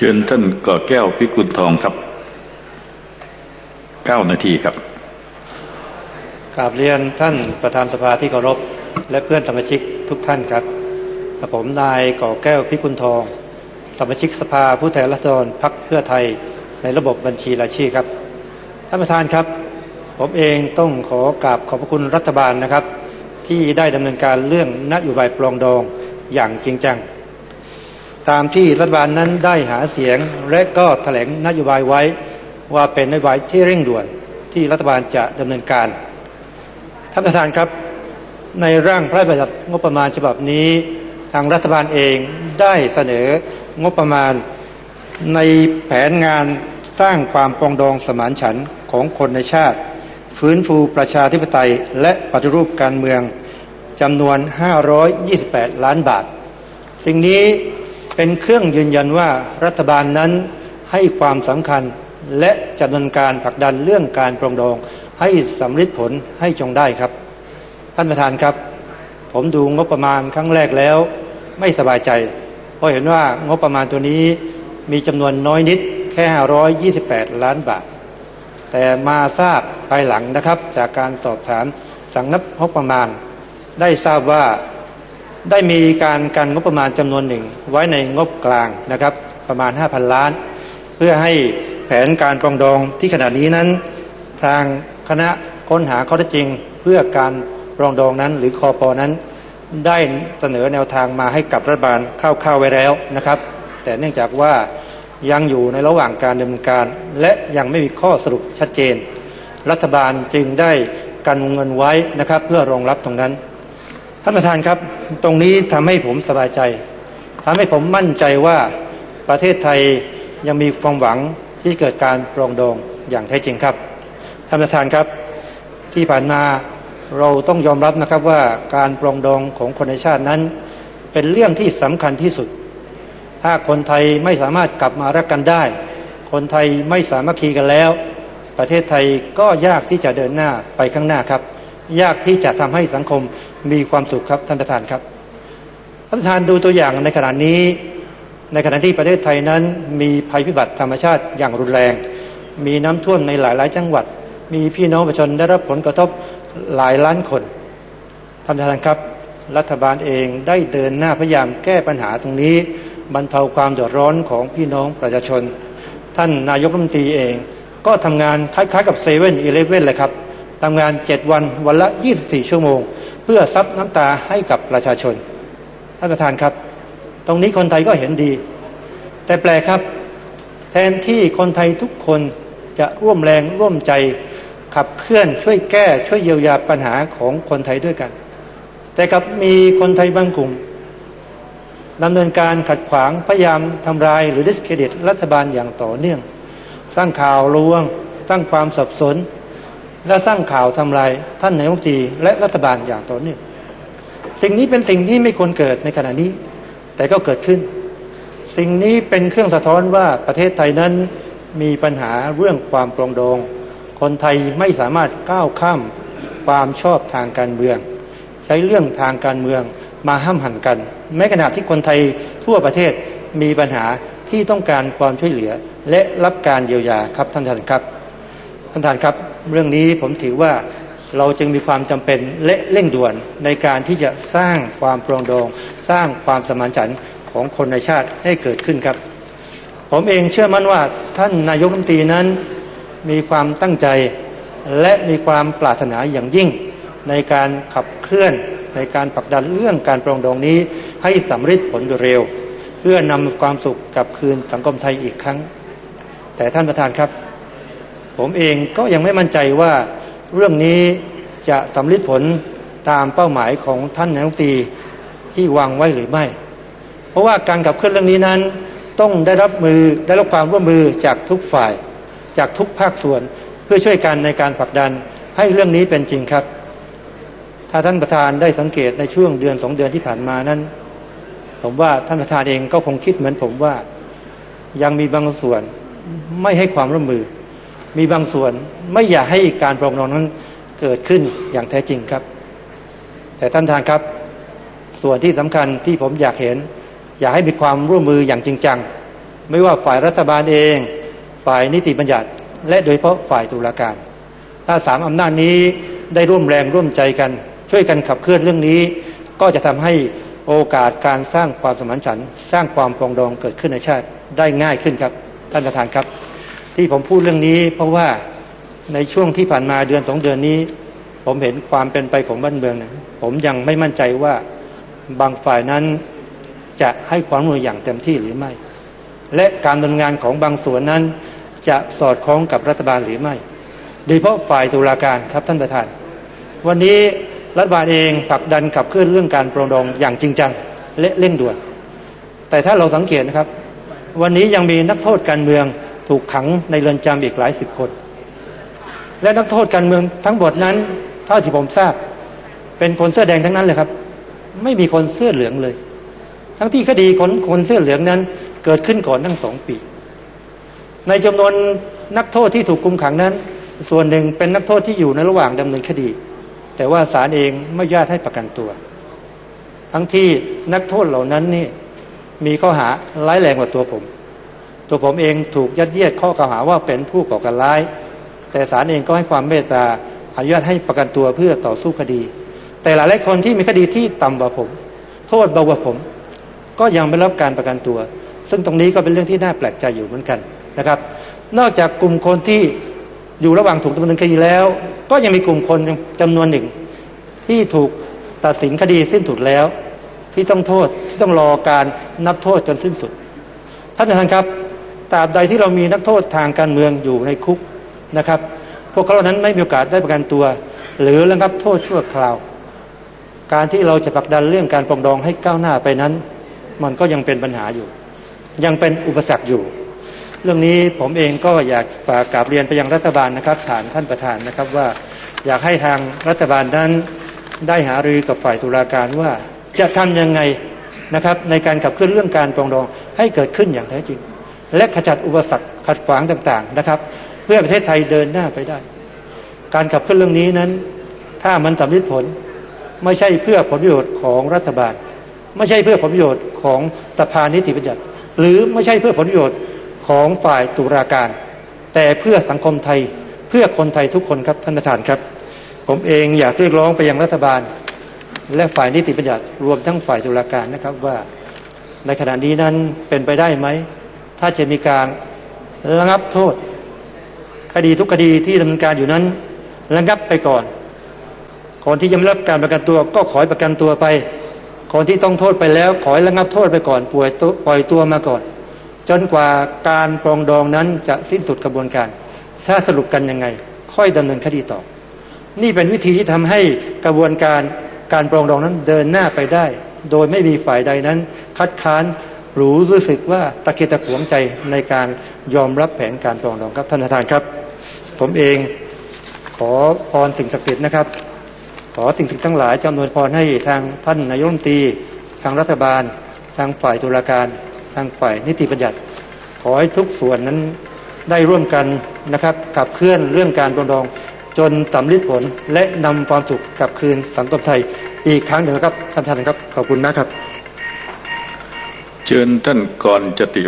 เชิญท่านก่อแก้วพิกุลทองครับเก้านาทีครับกราบเรียนท่านประธานสภาที่เคารพ และเพื่อนสมาชิกทุกท่านครับผมนายก่อแก้วพิกุลทอง สมาชิกสภาผู้แทนราษฎรพรรคเพื่อไทยในระบบบัญชีรายชื่อครับท่านประธานครับ ผมเองต้องขอกราบขอบพระคุณรัฐบาลนะครับ ที่ได้ดำเนินการเรื่องนโยบายปรองดองอย่างจริงจัง ตามที่รัฐบาลนั้นได้หาเสียง และก็แถลงนโยบายไว้ว่าเป็นนโยบายที่เร่งด่วนที่รัฐบาลจะดำเนินการท่านประธานครับ ในร่างพระราชบัญญัติงบประมาณฉบับนี้ ทางรัฐบาลเองได้เสนองบประมาณในแผนงานสร้างความปองดองสมานฉันท์ของคนในชาติ ฟื้นฟูประชาธิปไตยและปฏิรูปการเมืองจำนวน 528 ล้านบาท สิ่งนี้ เป็นเครื่องยืนยันว่ารัฐบาลนั้นให้ความสำคัญและจะดำเนินการผลักดันเรื่องการปรองดอง ให้สำเร็จผลให้จงได้ครับ ท่านประธานครับ ผมดูงบประมาณครั้งแรกแล้ว ไม่สบายใจ เพราะเห็นว่างบประมาณตัวนี้มีจำนวนน้อยนิดแค่ 528 ล้านบาท แต่มาทราบภายหลังนะครับ จากการสอบถามสังนับงบประมาณ ได้ทราบว่า ได้มีการกันงบประมาณจำนวนหนึ่ง ไว้ในงบกลางนะครับประมาณ 5,000 ล้าน เพื่อให้แผนการปรองดองที่ขณะนี้นั้น ทางคณะค้นหาข้อเท็จจริง เพื่อการปรองดองนั้น หรือคอปอนั้น ได้เสนอแนวทางมาให้กับรัฐบาลเข้าๆไว้แล้วนะครับ แต่เนื่องจากว่ายังอยู่ในระหว่างการดำเนินการ และยังไม่มีข้อสรุปชัดเจน รัฐบาลจึงได้กันวงเงินไว้นะครับ เพื่อรองรับตรงนั้น ท่านประธานครับ ตรงนี้ทำให้ผมสบายใจทำให้ผมมั่นใจว่าประเทศไทยยังมีความหวังที่เกิดการปรองดองอย่างแท้จริงครับท่านประธานครับที่ผ่านมาเราต้องยอมรับนะครับว่าการปรองดองของคนในชาตินั้น เป็นเรื่องที่สำคัญที่สุด ถ้าคนไทยไม่สามารถกลับมารักกันได้ คนไทยไม่สามัคคีกันแล้ว ประเทศไทยก็ยากที่จะเดินหน้าไปข้างหน้าครับ ยากที่จะทำให้สังคม มีความสุขครับท่านประธานครับท่านประธานดูตัวอย่างในขณะนี้ ในขณะที่ประเทศไทยนั้นมีภัยพิบัติธรรมชาติอย่างรุนแรง มีน้ำท่วมในหลายๆจังหวัด มีพี่น้องประชาชนได้รับผลกระทบหลายล้านคนท่านประธานครับ รัฐบาลเองได้เดินหน้าพยายามแก้ปัญหาตรงนี้ บรรเทาความเดือดร้อนของพี่น้องประชาชน ท่านนายกรัฐมนตรีเอง ก็ทำงานคล้ายๆกับเซเว่นอีเลฟเว่นเลยครับทำงานเจ็ดวันวันละ 24 ชั่วโมง พื่อซับน้ำตาให้กับประชาชนท่านประธานครับ ตรงนี้คนไทยก็เห็นดี แต่แปลกครับ แทนที่คนไทยทุกคนจะร่วมแรงร่วมใจ ขับเคลื่อนช่วยแก้ช่วยเยียวยาปัญหาของคนไทยด้วยกัน แต่กับมีคนไทยบางกลุ่มดำเนินการขัดขวางพยายามทำลายหรือดิสเครดิตรัฐบาลอย่างต่อเนื่อง สร้างข่าวลวงสร้างความสับสน และสร้างข่าวทำลายท่านนายกรัฐมนตรีและรัฐบาลอย่างต่อเนื่องสิ่งนี้เป็นสิ่งที่ไม่ควรเกิดในขณะนี้ แต่ก็เกิดขึ้น สิ่งนี้เป็นเครื่องสะท้อนว่าประเทศไทยนั้นมีปัญหาเรื่องความปรองดอง คนไทยไม่สามารถก้าวข้ามความชอบทางการเมือง ใช้เรื่องทางการเมืองมาห้ามหันกัน แม้ขณะที่คนไทยทั่วประเทศมีปัญหาที่ต้องการความช่วยเหลือ และรับการเยียวยาครับท่านท่านครับ ท่านท่านครับ เรื่องนี้ผมถือว่าเราจึงมีความจำเป็นและเร่งด่วนในการที่จะสร้างความปรองดอง สร้างความสมานฉันท์ของคนในชาติให้เกิดขึ้นครับ ผมเองเชื่อมั่นว่าท่านนายกรัฐมนตรีนั้นมีความตั้งใจและมีความปรารถนาอย่างยิ่ง ในการขับเคลื่อนในการผลักดันเรื่องการปรองดองนี้ให้สำเร็จผลโดยเร็ว เพื่อนำความสุขกลับคืนสังคมไทยอีกครั้ง แต่ท่านประธานครับ ผมเองก็ยังไม่มั่นใจว่าเรื่องนี้จะสำเร็จผลตามเป้าหมายของท่านนายกตีที่วางไว้หรือไม่ เพราะว่าการขับเคลื่อนเรื่องนี้นั้น ต้องได้รับมือได้รับความร่วมมือจากทุกฝ่าย จากทุกภาคส่วนเพื่อช่วยกันในการผลักดันให้เรื่องนี้เป็นจริงครับ ถ้าท่านประธานได้สังเกตในช่วงเดือนสองเดือนที่ผ่านมานั้น ผมว่าท่านประธานเองก็คงคิดเหมือนผมว่า ยังมีบางส่วนไม่ให้ความร่วมมือ มีบางส่วนไม่อยากให้การปรองดองนั้นเกิดขึ้นอย่างแท้จริงครับ แต่ท่านประธานครับ ส่วนที่สำคัญที่ผมอยากเห็น อยากให้มีความร่วมมืออย่างจริงจัง ไม่ว่าฝ่ายรัฐบาลเอง ฝ่ายนิติบัญญัติ และโดยเฉพาะฝ่ายตุลาการ ถ้าสามอำนาจนี้ได้ร่วมแรงร่วมใจกัน ช่วยกันขับเคลื่อนเรื่องนี้ ก็จะทำให้โอกาสการสร้างความสมานฉันท์สร้างความปรองดองเกิดขึ้นในชาติได้ง่ายขึ้นครับ ท่านประธานครับ ที่ผมพูดเรื่องนี้ เพราะว่าในช่วงที่ผ่านมาเดือนสองเดือนนี้ ผมเห็นความเป็นไปของบ้านเมืองนะผมยังไม่มั่นใจว่าบางฝ่ายนั้นจะให้ความร่วมมืออย่างเต็มที่หรือไม่ และการดำเนินงานของบางส่วนนั้น จะสอดคล้องกับรัฐบาลหรือไม่ โดยเฉพาะฝ่ายตุลาการครับท่านประธาน วันนี้รัฐบาลเองผลักดันขับเคลื่อนเรื่องการปรองดองอย่างจริงจังและเร่งด่วน แต่ถ้าเราสังเกตนะครับ วันนี้ยังมีนักโทษการเมือง ถูกขังในเรือนจำอีกหลายสิบคน และนักโทษการเมืองทั้งหมดนั้น เท่าที่ผมทราบ เป็นคนเสื้อแดงทั้งนั้นเลยครับ ไม่มีคนเสื้อเหลืองเลย ทั้งที่คดีคนคนเสื้อเหลืองนั้นเกิดขึ้นก่อนทั้งสองปี ในจำนวนนักโทษที่ถูกคุมขังนั้น ส่วนหนึ่งเป็นนักโทษที่อยู่ในระหว่างดำเนินคดี แต่ว่าศาลเองไม่ญาตให้ประกันตัว ทั้งที่นักโทษเหล่านั้นนี่มีข้อหาร้ายแรงกว่าตัวผม ตัวผมเองถูกยัดเยียดข้อกล่าวหาว่าเป็นผู้ก่อการร้าย แต่ศาลเองก็ให้ความเมตตาอนุญาตให้ประกันตัวเพื่อต่อสู้คดี แต่หลายหลายคนที่มีคดีที่ต่ำกว่าผม โทษเบากว่าผม ก็ยังไม่รับการประกันตัว ซึ่งตรงนี้ก็เป็นเรื่องที่น่าแปลกใจอยู่เหมือนกันนะครับ นอกจากกลุ่มคนที่อยู่ระหว่างถูกดำเนินคดีแล้ว ก็ยังมีกลุ่มคนจำนวนหนึ่ง ที่ถูกตัดสินคดีสิ้นสุดแล้ว ที่ต้องโทษที่ต้องรอการนับโทษจนสิ้นสุดท่านประธานครับ ตราบใดที่เรามีนักโทษทางการเมืองอยู่ในคุกนะครับ พวกเขาเหล่านั้นไม่มีโอกาสได้ประกันตัว หรือระงับโทษชั่วคราว การที่เราจะผลักดันเรื่องการปรองดองให้ก้าวหน้าไปนั้น มันก็ยังเป็นปัญหาอยู่ ยังเป็นอุปสรรคอยู่ เรื่องนี้ผมเองก็อยากฝากกราบเรียนไปยังรัฐบาลนะครับผ่านท่านประธานนะครับว่าอยากให้ทางรัฐบาลนั้นได้หารือกับฝ่ายตุลาการว่าจะทำยังไงนะครับในการขับเคลื่อนเรื่องการปรองดองให้เกิดขึ้นอย่างแท้จริง และขจัดอุปสรรคขัดขวางต่าง ๆนะครับ เพื่อประเทศไทยเดินหน้าไปได้ การขับเคลื่อนเรื่องนี้นั้น ถ้ามันสำเร็จผลไม่ใช่เพื่อผลประโยชน์ของรัฐบาล ไม่ใช่เพื่อผลประโยชน์ของสภานิติบัญญัติ หรือไม่ใช่เพื่อผลประโยชน์ของฝ่ายตุลาการ แต่เพื่อสังคมไทยเพื่อคนไทยทุกคนครับท่านประธานครับ ผมเองอยากเรียกร้องไปยังรัฐบาล และฝ่ายนิติบัญญัติรวมทั้งฝ่ายตุลาการนะครับว่า ในขณะนี้นั้นเป็นไปได้ไหม ถ้าจะมีการระงับโทษ คดีทุกคดีที่ดำเนินการอยู่นั้นระงับไปก่อนคนที่ยังไม่รับการประกันตัวก็ขอให้ประกันตัวไปคนที่ต้องโทษไปแล้วขอให้ระงับโทษไปก่อนป่วยปล่อยตัวมาก่อน จนกว่าการปรองดองนั้นจะสิ้นสุดกระบวนการ ถ้าสรุปกันยังไง ค่อยดำเนินคดีต่อ นี่เป็นวิธีที่ทำให้กระบวนการการปรองดองนั้นเดินหน้าไปได้ โดยไม่มีฝ่ายใดนั้น คัดค้าน รือรู้สึกว่าตะเกียกตะขวงใจในการยอมรับแผนการปรองดองครับท่านประธานครับ ผมเองขอพรสิ่งศักดิ์สิทธิ์นะครับ ขอสิ่งศักดิ์สิทธิ์ทั้งหลายจำนวนพรให้ทางท่านนายกรัฐมนตรีทางรัฐบาล ทางฝ่ายตุลาการ ทางฝ่ายนิติบัญญัติ ขอให้ทุกส่วนนั้นได้ร่วมกันนะครับขับเคลื่อนเรื่องการปรองดองจนสำเร็จผลและนำความสุขกลับคืนสังคมไทยอีกครั้งหนึ่งครับท่านประธานครับขอบคุณนะครับ เชิญท่านกรจติ